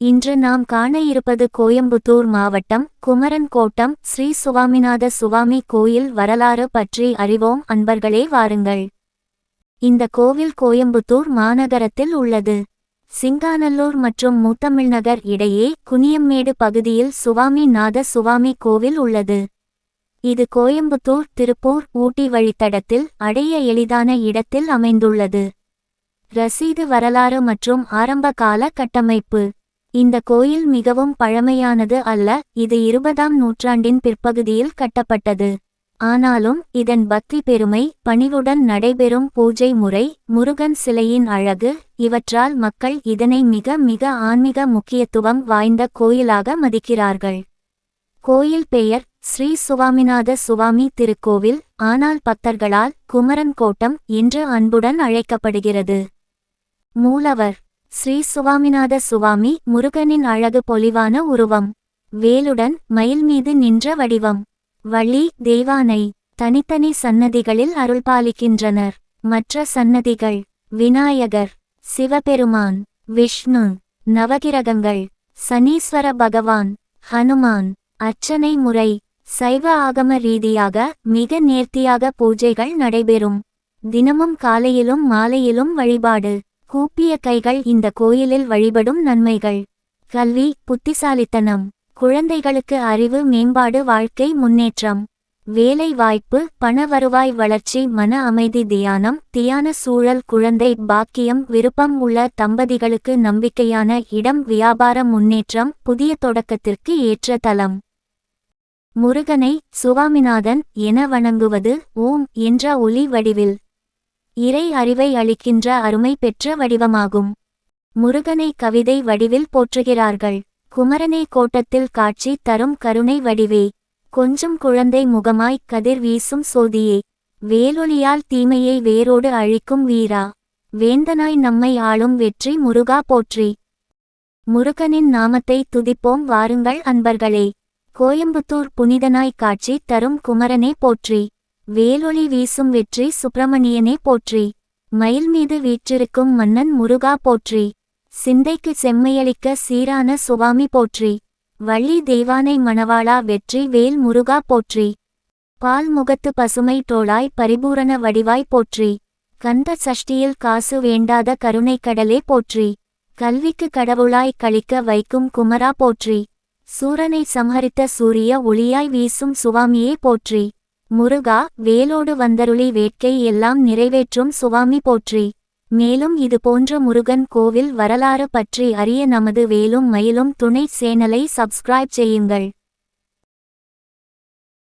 இன்று நாம் காண இருப்பது கோயம்புத்தூர் மாவட்டம் குமரன் கோட்டம் ஸ்ரீ சுவாமிநாத சுவாமி கோயில் வரலாறு பற்றி அறிவோம். அன்பர்களே வாருங்கள். இந்த கோவில் கோயம்புத்தூர் மாநகரத்தில் உள்ளது. சிங்காநல்லூர் மற்றும் முத்தமிழ்நகர் இடையே குனியம்மேடு பகுதியில் சுவாமி நாத சுவாமி கோவில் உள்ளது. இது கோயம்புத்தூர் திருப்பூர் ஊட்டி வழித்தடத்தில் அடைய எளிதான இடத்தில் அமைந்துள்ளது. ரசீது வரலாறு மற்றும் ஆரம்ப கால கட்டமைப்பு. இந்த கோயில் மிகவும் பழமையானது அல்ல இது இருபதாம் நூற்றாண்டின் பிற்பகுதியில் கட்டப்பட்டது. ஆனாலும் இதன் பக்தி பெருமை பணிவுடன் நடைபெறும் பூஜை முறை முருகன் சிலையின் அழகு இவற்றால் மக்கள் இதனை மிக மிக ஆன்மீக முக்கியத்துவம் வாய்ந்த கோயிலாக மதிக்கிறார்கள். கோயில் பெயர் ஸ்ரீ சுவாமிநாத சுவாமி திருக்கோவில் ஆனால் பக்தர்களால் குமரன் கோட்டம் என்று அன்புடன் அழைக்கப்படுகிறது. மூலவர் ஸ்ரீ சுவாமிநாத சுவாமி முருகனின் அழகு பொலிவான உருவம். வேலுடன் மயில் மீது நின்ற வடிவம். வள்ளி தேவானை தனித்தனி சன்னதிகளில் அருள்பாலிக்கின்றனர். மற்ற சன்னதிகள் விநாயகர் சிவபெருமான் விஷ்ணு நவகிரகங்கள் சனீஸ்வர பகவான் ஹனுமான் அர்ச்சனை முறை சைவ ஆகம ரீதியாக மிக நேர்த்தியாக பூஜைகள் நடைபெறும். தினமும் காலையிலும் மாலையிலும் வழிபாடு. கூப்பிய கைகள் இந்த கோயிலில் வழிபடும் நன்மைகள். கல்வி புத்திசாலித்தனம். குழந்தைகளுக்கு அறிவு மேம்பாடு வாழ்க்கை முன்னேற்றம். வேலை வாய்ப்பு பண வருவாய் வளர்ச்சி மன அமைதி தியானம் தியான சூழல் குழந்தை பாக்கியம் விருப்பம் உள்ள தம்பதிகளுக்கு நம்பிக்கையான இடம் வியாபார முன்னேற்றம் புதிய தொடக்கத்திற்கு ஏற்ற தலம். முருகனை சுவாமிநாதன் என வணங்குவது ஓம் என்ற ஒலி வடிவில். இறை அறிவை அளிக்கின்ற அருமை பெற்ற வடிவமாகும். முருகனை கவிதை வடிவில் போற்றுகிறார்கள். குமரனை கோட்டத்தில் காட்சி தரும் கருணை வடிவே. கொஞ்சம் குழந்தை முகமாய் கதிர் வீசும் சோதியே. வேலொளியால் தீமையை வேரோடு அழிக்கும் வீரா. வேந்தனாய் நம்மை ஆளும் வெற்றி முருகா போற்றி. முருகனின் நாமத்தை துதிப்போம் வாருங்கள் அன்பர்களே. கோயம்புத்தூர் புனிதனாய் காட்சி தரும் குமரனே போற்றி. வேலொளி வீசும் வெற்றி சுப்பிரமணியனே போற்றி. மயில் மீது வீற்றிருக்கும் மன்னன் முருகா போற்றி. சிந்தைக்கு செம்மையளிக்க சீரான சுவாமி போற்றி. வள்ளி தெய்வானை மணவாளா வெற்றி வேல் முருகா போற்றி. பால் முகத்து பசுமை தோளாய் பரிபூரண வடிவாய் போற்றி. கந்த சஷ்டியில் காசு வேண்டாத கருணைக்கடலே போற்றி. கல்விக்கு கடவுளாய் கழிக்க வைக்கும் குமரா போற்றி. சூரனை சம்ஹரித்த சூரிய ஒளியாய் வீசும் சுவாமியே போற்றி. முருகா வேலோடு வந்தருளி வேட்கை எல்லாம் நிறைவேற்றும் சுவாமி போற்றி. மேலும் இது போன்ற முருகன் கோவில் வரலாறு பற்றி அறிய நமது வேலும் மயிலும் துணை சேனலை சப்ஸ்கிரைப் செய்யுங்கள்.